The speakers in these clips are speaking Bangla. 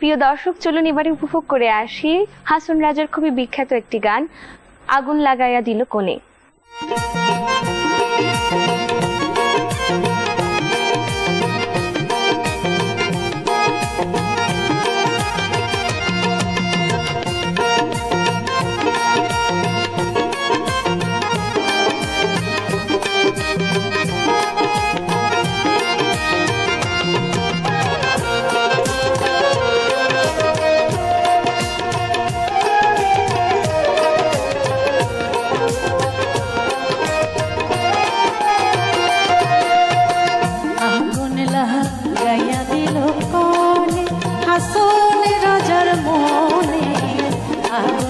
প্রিয় দর্শক, চলুন এবারে উপভোগ করে আসি হাসন রাজার খুবই বিখ্যাত একটি গান, আগুন লাগাইয়া দিল কোণে। গাইয়া দিল কনে হাসন রাজার মনে আগুন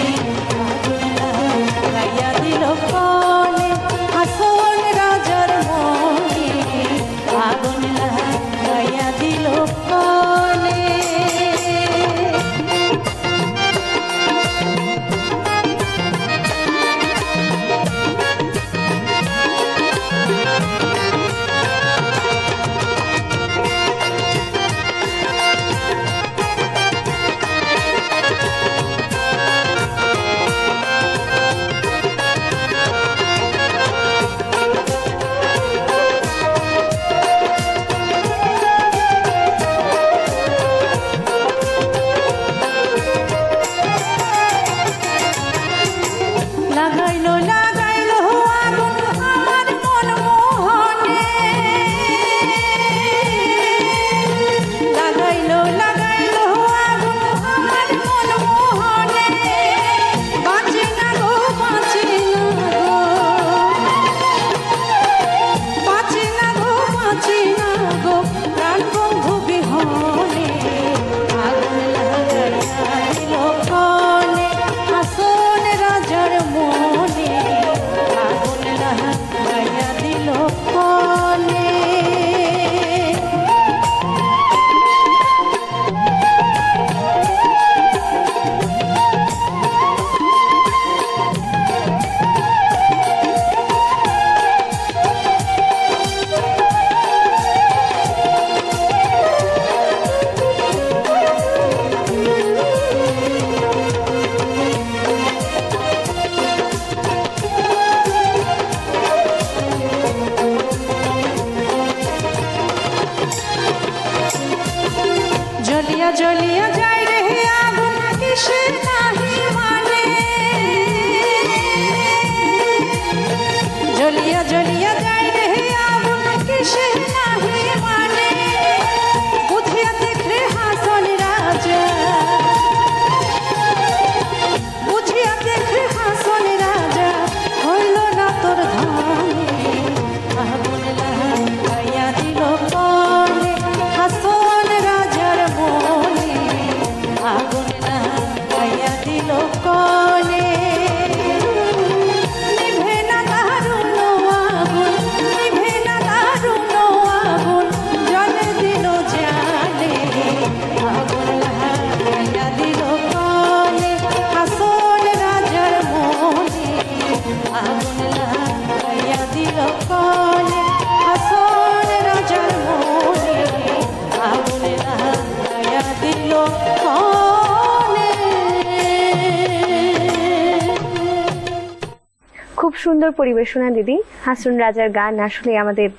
সুন্দর পরিবেশনা দিদি। হাসুন রাজার গান আসলে আমাদের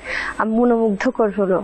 মনোমুগ্ধকর হলো।